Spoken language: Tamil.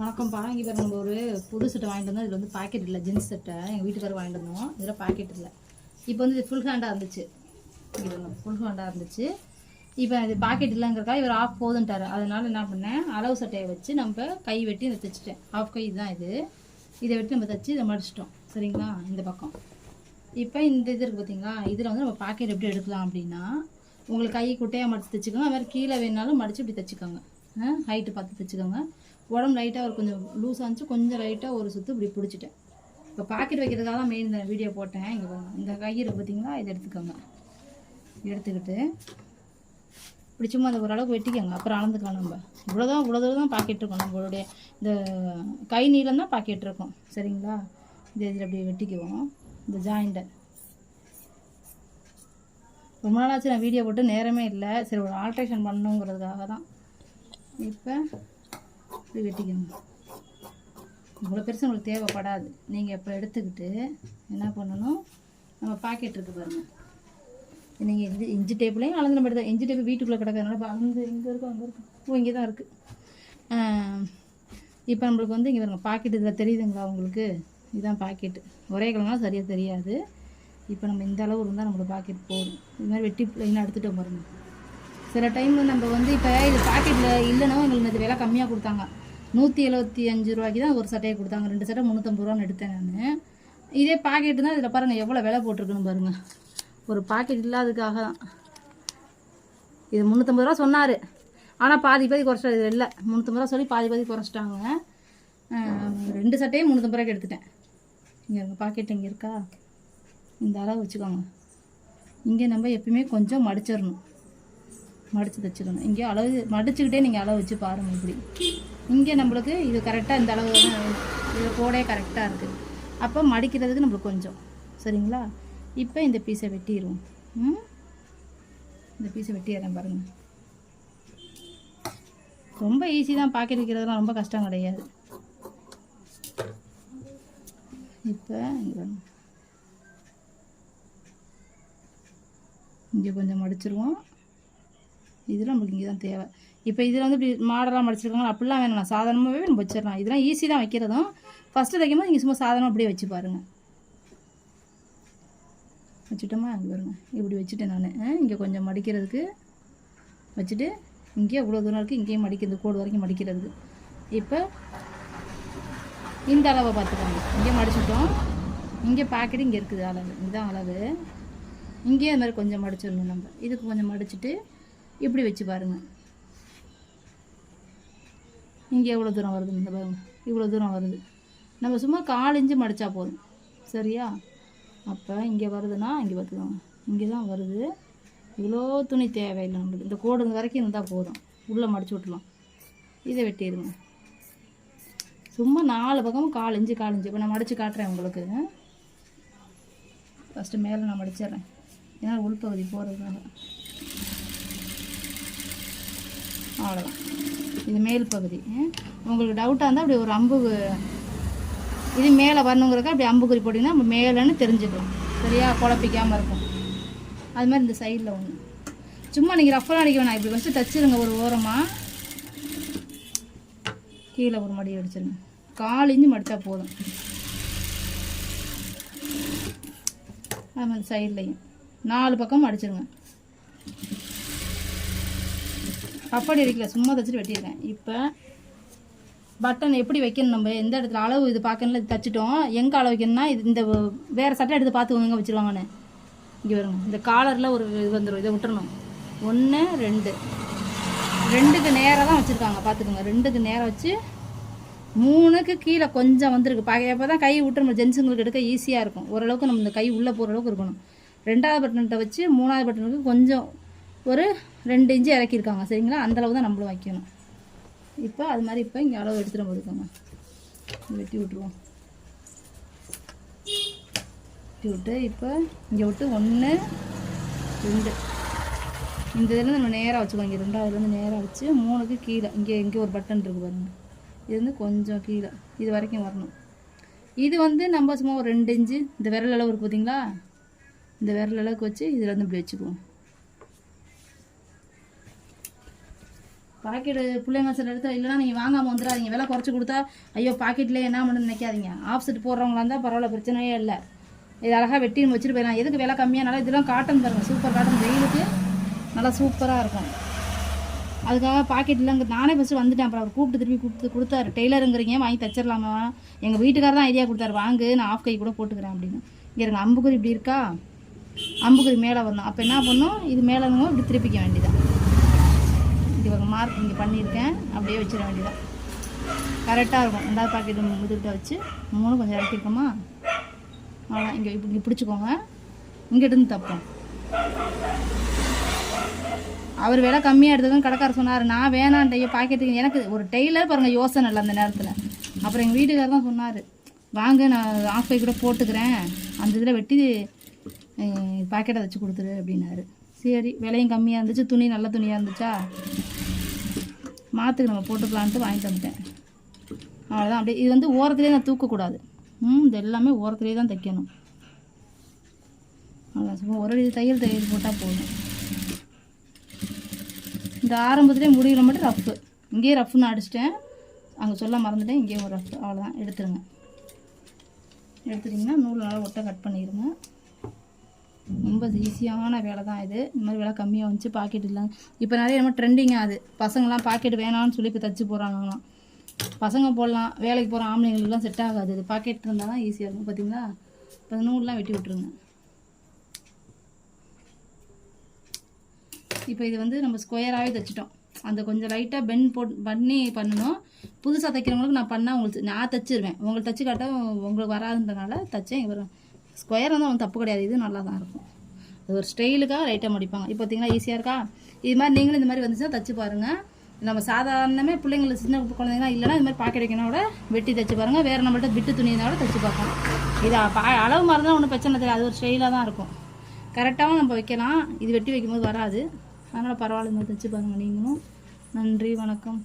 வணக்கம்ப்பா இங்கே பாருங்க நம்ம ஒரு புது சட்டை வாங்கிட்டு வந்தோம். இதில் வந்து பாக்கெட் இல்லை ஜீன்ஸ் சட்டை எங்கள் வீட்டுக்காரர் வாங்கிட்டு வந்தோம். இதில் பாக்கெட் இல்லை. இப்போ வந்து இது ஃபுல் ஹேண்டாக இருந்துச்சு. இங்கே ஃபுல் ஹேண்டாக இருந்துச்சு. இப்போ இது பாக்கெட் இல்லைங்கிறக்கா இவர் ஆஃப் போதுன்ட்டார். அதனால் என்ன பண்ணேன்? அளவு சட்டையை வச்சு நம்ம கை வெட்டி இதை தைச்சிட்டேன். ஆஃப் கை இதுதான் இது. இதை வெட்டி நம்ம தைச்சி இதை மடிச்சிட்டோம். சரிங்களா? இந்த பக்கம். இப்போ இந்த இது இருக்குது பார்த்தீங்களா இதில் வந்து நம்ம பாக்கெட் எப்படி எடுக்கலாம் அப்படின்னா உங்களுக்கு கை குட்டையாக மடித்து தைச்சிக்கோங்க. அது மாதிரி கீழே வேணாலும் மடித்து இப்படி தைச்சிக்கோங்க. ஹைட்டு பார்த்து தைச்சிக்கோங்க. உடம்பு லைட்டாக ஒரு கொஞ்சம் லூஸாக இருந்துச்சு. கொஞ்சம் லைட்டாக ஒரு சுற்று இப்படி பிடிச்சிட்டேன். இப்போ பாக்கெட் வைக்கிறதுக்காக தான் மெயின் இந்த வீடியோ போட்டேன். இங்கே பாருங்க. இந்த கயிறு பார்த்தீங்களா இதை எடுத்துக்கோங்க. எடுத்துக்கிட்டு இப்படி சும்மா அந்த ஓரளவுக்கு வெட்டிக்கோங்க. அப்புறம் அளந்துக்கலாம் நம்ம. இவ்வளோதான் இவ்வளோ தூரம் தான் பாக்கெட் இருக்கும். நம்மளுடைய இந்த கை நீளம் தான் பாக்கெட் இருக்கும். சரிங்களா? இந்த இதில் அப்படி வெட்டிக்குவோம். இந்த ஜாயிண்ட்டை ரொம்ப நாளாச்சு நான் வீடியோ போட்டு நேரமே இல்லை. சரி ஒரு ஆல்ட்ரேஷன் பண்ணணுங்கிறதுக்காக தான். இப்போ இப்படி வெட்டிக்கணும் இவ்வளோ பெருசு உங்களுக்கு தேவைப்படாது. நீங்கள் இப்போ எடுத்துக்கிட்டு என்ன பண்ணணும்? நம்ம பாக்கெட் இருக்குது பாருங்கள் நீங்கள் இது இஞ்சி டேப்லேயும் அளந்து நம்ம எடுத்தா இஞ்சி டேப்பு வீட்டுக்குள்ளே கிடக்கிறதுனால இப்போ அங்கே இங்கே இருக்கும் அங்கே இருக்கும் ஓ இங்கே தான் இருக்குது இப்போ நம்மளுக்கு வந்து இங்கே பாருங்கள் பாக்கெட் இதில் தெரியுதுங்களா உங்களுக்கு? இதுதான் பாக்கெட்டு ஒரே கலர்னால சரியாக தெரியாது. இப்போ நம்ம இந்த அளவு இருந்தால் நம்மளுக்கு பாக்கெட் போதும். இது மாதிரி வெட்டி லைனாக எடுத்துகிட்டு பாருங்க. சில டைம் நம்ம வந்து இப்போ இது பாக்கெட்டில் இல்லைன்னா எங்களுக்கு விலை கம்மியாக கொடுத்தாங்க. நூற்றி எழுபத்தி அஞ்சு ரூபாய்க்கு தான் ஒரு சட்டையை கொடுத்தாங்க. ரெண்டு சட்டை முந்நூற்றம்பது ரூபான்னு எடுத்தேன் நான். இதே பாக்கெட்டு தான் இதில் பாருங்கள் எவ்வளோ விலை போட்டிருக்குன்னு பாருங்கள் ஒரு பாக்கெட் இல்லாததுக்காக தான். இது முந்நூற்றம்பது ரூபா சொன்னார். ஆனால் பாதி பாதி குறைச்சிட்டாரு. இது இல்லை. முந்நூற்றம்பது ரூபா சொல்லி பாதி பாதி குறைச்சிட்டாங்க. ரெண்டு சட்டையும் முந்நூற்றம்பது ரூபாய்க்கு எடுத்துட்டேன். இங்கே இருங்க பாக்கெட் இங்கே இருக்கா? இந்த அளவு வச்சுக்கோங்க. இங்கே நம்ம எப்பயுமே கொஞ்சம் மடிச்சிடணும். மடித்து தைச்சிக்கணும் இங்கே அளவு மடிச்சுக்கிட்டே நீங்கள் அளவு வச்சு பாருங்கள் இப்படி. இங்கே நம்மளுக்கு இது கரெக்டாக இந்த அளவு இது கோடே கரெக்டாக இருக்குது அப்போ மடிக்கிறதுக்கு நம்மளுக்கு கொஞ்சம். சரிங்களா? இப்போ இந்த பீஸை வெட்டிடுவோம் ம்? இந்த பீஸை வெட்டிடுறேன் பாருங்கள் ரொம்ப ஈஸி தான் பாக்கெட் வைக்கிறதுலாம் ரொம்ப கஷ்டம் கிடையாது. இப்போ இங்கே கொஞ்சம் மடிச்சிருவோம். இதில் நம்மளுக்கு இங்கே தான் தேவை. இப்போ இதில் வந்து இப்படி மாடலாக மடிச்சிருக்காங்க அப்படிலாம் வேணாம். சாதாரணமாகவே நம்ம வச்சிடலாம். இதெல்லாம் ஈஸி தான் வைக்கிறதும். ஃபஸ்ட்டு தைக்கும் போது நீங்கள் சும்மா சாதாரணமாக அப்படியே வச்சு பாருங்கள் வச்சுட்டோமா? அங்கே வருங்க இப்படி வச்சுட்டேன் நான். இங்கே கொஞ்சம் மடிக்கிறதுக்கு வச்சுட்டு இங்கேயே இவ்வளோ தூரம் இருக்குது இங்கேயும் மடிக்கிறது கோடு வரைக்கும் மடிக்கிறதுக்கு. இப்போ இந்த அளவை பார்த்துக்கோங்க. இங்கே மடிச்சிட்டோம். இங்கே பாக்கெட் இங்கே இருக்குது அளவு. இதுதான் அளவு. இங்கேயே அது மாதிரி கொஞ்சம் மடிச்சிடணும் நம்ம. இதுக்கு கொஞ்சம் மடிச்சிட்டு இப்படி வச்சு பாருங்கள் இங்கே எவ்வளோ தூரம் வருது இந்த பாருங்க. இவ்வளோ தூரம் வருது. நம்ம சும்மா கால் இன்ச்சு மடித்தா போதும். சரியா? அப்போ இங்கே வருதுன்னா இங்கே பார்த்துக்கோங்க. இங்கே தான் வருது. இவ்வளோ துணி தேவையில்லை நம்மளுக்கு. இந்த கோடு வரைக்கும் இருந்தால் போதும். உள்ளே மடிச்சு விட்டுலாம். இதை வெட்டிடுங்க. சும்மா நாலு பக்கமும் கால் இஞ்சு கால் இஞ்சு இப்போ நான் மடித்து காட்டுறேன் உங்களுக்கு. ஃபஸ்ட்டு மேலே நான் மடிச்சிடுறேன். ஏன்னா உள்பகுதி போகிறதுக்காக அவ்வளோதான் இது மேல் பகுதி. உங்களுக்கு டவுட்டாக இருந்தால் அப்படி ஒரு அம்பு இது மேலே வரணுங்கிறக்க அப்படி அம்புக்குறி போட்டிங்கன்னா நம்ம மேலேன்னு தெரிஞ்சுக்கலாம். சரியா? குழப்பிக்காமல் இருக்கும். அது மாதிரி இந்த சைடில் ஒன்று சும்மா நீங்கள் ரஃபெல்லாம் அடிக்க வேணாம். இப்படி ஃபஸ்ட்டு தச்சிருங்க ஒரு ஓரமாக கீழே ஒரு மடி அடிச்சிருங்க கால் இஞ்சி மடித்தா போதும். அது மாதிரி சைட்லையும் நாலு பக்கம் அடிச்சிருங்க அப்படி அடிக்கல சும்மா தச்சுட்டு வெட்டியிருக்கேன். இப்போ பட்டன் எப்படி வைக்கணும் நம்ம? எந்த இடத்துல அளவு இது பார்க்கணும்ல இது தச்சுட்டோம். எங்கே அளவு வைக்கணும்னா இது இந்த வேறு சட்டை எடுத்து பார்த்து எங்கே வச்சுருவாங்கன்னு. இங்கே வருங்க இந்த காலரில் ஒரு இது வந்துடும் இதை விட்டுறணும். ஒன்று ரெண்டு. ரெண்டுக்கு நேராக தான் வச்சுருக்காங்க பார்த்துக்கோங்க. ரெண்டுக்கு நேராக வச்சு மூணுக்கு கீழே கொஞ்சம் வந்திருக்கு. பார்க்க எப்போ தான் கை விட்டுறணும் ஜென்ஸுங்களுக்கு எடுக்க ஈஸியாக இருக்கும். ஓரளவுக்கு நம்ம இந்த கை உள்ளே போகிற அளவுக்கு இருக்கணும். ரெண்டாவது பட்டன்கிட்ட வச்சு மூணாவது பட்டனுக்கு கொஞ்சம் ஒரு ரெண்டு இன்ச்சு இறக்கியிருக்காங்க சரிங்களா? அந்த அளவு தான் நம்மளும் வைக்கணும். இப்போ அது மாதிரி இப்போ இங்கே அளவு எடுத்துகிட்டு போட்டுக்கோங்க வெட்டி விட்ருவோம் வெட்டி விட்டு இப்போ இங்கே விட்டு ஒன்று ரெண்டு. இந்த இதுலேருந்து நம்ம நேராக வச்சுக்கோங்க. இங்கே ரெண்டாவதுலேருந்து நேராக வச்சு மூணுக்கு கீழே. இங்கே இங்கே ஒரு பட்டன் இருக்குது பாருங்கள் இது வந்து கொஞ்சம் கீழே. இது வரைக்கும் வரணும். இது வந்து நம்ம சும்மா ஒரு ரெண்டு இன்ச்சு இந்த விரல் அளவு இருக்குது பார்த்தீங்களா இந்த விரல் அளவுக்கு வச்சு இதில் வந்து இப்படி வச்சுக்குவோம். பாக்கெட்டு பிள்ளைங்க சில இடத்துல இல்லைன்னா நீங்கள் வாங்காமல் வந்துடாதீங்க விலை குறைச்சி கொடுத்தா ஐயோ பாக்கெட்லேயே என்ன பண்ணு நினைக்காதீங்க. ஆப்செட் போடுறவங்களா இருந்தால் பரவாயில்ல பிரச்சனையே இல்லை. இது அழகாக வெட்டி நம்ம வச்சுட்டு போயிடலாம். எதுக்கு விலை கம்மியானாலும் இதெல்லாம் காட்டன் பாருங்கள் சூப்பர் காட்டன் வெயிலுக்கு நல்லா சூப்பராக இருக்கும். அதுக்காக பாக்கெட்டில் அங்கே நானே ஃபஸ்ட்டு வந்துட்டேன். அப்புறம் அவர் கூப்பிட்டு திருப்பி கொடுத்து கொடுத்தாரு. டெய்லருங்கிறீங்க வாங்கி தச்சிடலாமா? எங்கள் வீட்டுக்காரர் தான் ஐடியா கொடுத்தாரு. வாங்கு நான் ஆஃப் கை கூட போட்டுக்கிறேன் அப்படின்னு. இங்கே இருங்க அம்புக்குறி இப்படி இருக்கா? அம்புக்குறி மேலே வரணும். அப்போ என்ன பண்ணும் இது மேலே இருந்தோம் இப்படி திருப்பிக்க வேண்டியதான் இது மார்க் இங்கே பண்ணியிருக்கேன். அப்படியே வச்சிட வேண்டியதான் கரெக்டாக இருக்கும். ரெண்டாவது பாக்கெட் முதுகிட்ட வச்சு மூணு கொஞ்சம் இறக்கிருக்கோமா அவ்வளோ இங்கே இப்போ இங்கே பிடிச்சிக்கோங்க. இங்கிட்டிருந்து தப்போம். அவர் விலை கம்மியாக எடுத்ததும் கடைக்காரர் சொன்னார் நான் வேணான்ட்டு பாக்கெட்டுக்கு எனக்கு ஒரு டெய்லர் பாருங்கள் யோசனை இல்லை அந்த நேரத்தில். அப்புறம் எங்கள் வீட்டுக்காரர் தான் சொன்னார் வாங்க நான் ஆஃப் கை கூட போட்டுக்கிறேன். அந்த இதில் வெட்டி பாக்கெட்டை வச்சு கொடுத்துரு அப்படின்னாரு. சரி விலையும் கம்மியாக இருந்துச்சு துணி நல்ல துணியாக இருந்துச்சா? மாற்றுக்கு நம்ம போட்டுக்கலான்ட்டு வாங்கிட்டு வந்துட்டேன். அவ்வளோதான் அப்படியே இது வந்து ஓரத்துலேயே நான் தூக்கக்கூடாது. ம் இது எல்லாமே ஓரத்துலேயே தான் தைக்கணும். அவ்வளோ சும்மா ஒரு அடி தையல் தையல் போட்டால் போதும். இந்த ஆரம்பத்துலேயே முடியல மட்டும் ரஃப்பு இங்கேயே ரஃப்னு அடிச்சிட்டேன். அங்கே சொல்ல மறந்துட்டேன். இங்கேயும் ஒரு ரஃப் அவ்வளோதான் எடுத்துருங்க. எடுத்துட்டிங்கன்னா நூல் நல்லா ஒட்டை கட் பண்ணிடுங்க ரொம்ப ஈஸியான வேலை தான் இது. இந்த மாதிரி விலை கம்மியாக வந்துச்சு பாக்கெட் இல்லை. இப்போ நிறைய நம்ம ட்ரெண்டிங்காக அது. பசங்களாம் பாக்கெட் வேணாம்னு சொல்லி இப்போ தச்சு போடுறாங்களாம். பசங்க போடலாம் வேலைக்கு போகிற ஆம்பளைங்களுக்குலாம் செட் ஆகாது. இது பாக்கெட் இருந்தால் தான் ஈஸியாக இருக்கும் பார்த்தீங்களா இப்போ நூல்லாம் வெட்டி விட்ருங்க இப்போ இது வந்து நம்ம ஸ்கொயராகவே தைச்சிட்டோம். அந்த கொஞ்சம் லைட்டாக பென் போட் பண்ணி பண்ணணும். புதுசாக தைக்கிறவங்களுக்கு நான் பண்ணால் உங்களுக்கு நான் தைச்சிருவேன். உங்களுக்கு தைச்சு காட்ட உங்களுக்கு வராதுன்றனால தைச்சேன். இவர் ஸ்கொயர் வந்து அவன் தப்பு கிடையாது. இது நல்லா தான் இருக்கும். அது ஒரு ஸ்டைலுக்காக லைட்டாக முடிப்பாங்க. இப்போ பார்த்தீங்கன்னா ஈஸியாக இருக்கா? இது மாதிரி நீங்களும் இந்த மாதிரி வந்துச்சுன்னா தச்சு பாருங்கள் நம்ம சாதாரணமே பிள்ளைங்களுக்கு சின்ன குழந்தைங்கன்னா இல்லைனா இது மாதிரி பாக்கெட் வைக்கணும் கூட வெட்டி தைச்சு பாருங்கள் வேறு நம்மள்ட்ட விட்டு துணி இருந்தால் கூட தைச்சு பார்க்கலாம். இது பா அளவு மறந்தால் ஒன்றும் பிரச்சனை தெரியாது அது ஒரு ஸ்டைலாக தான் இருக்கும். கரெக்டாகவும் நம்ம வைக்கலாம். இது வெட்டி வைக்கும்போது வராது. அதனால் பரவாயில்ல இந்த மாதிரி தைச்சு பாருங்கள் நீங்களும். நன்றி வணக்கம்.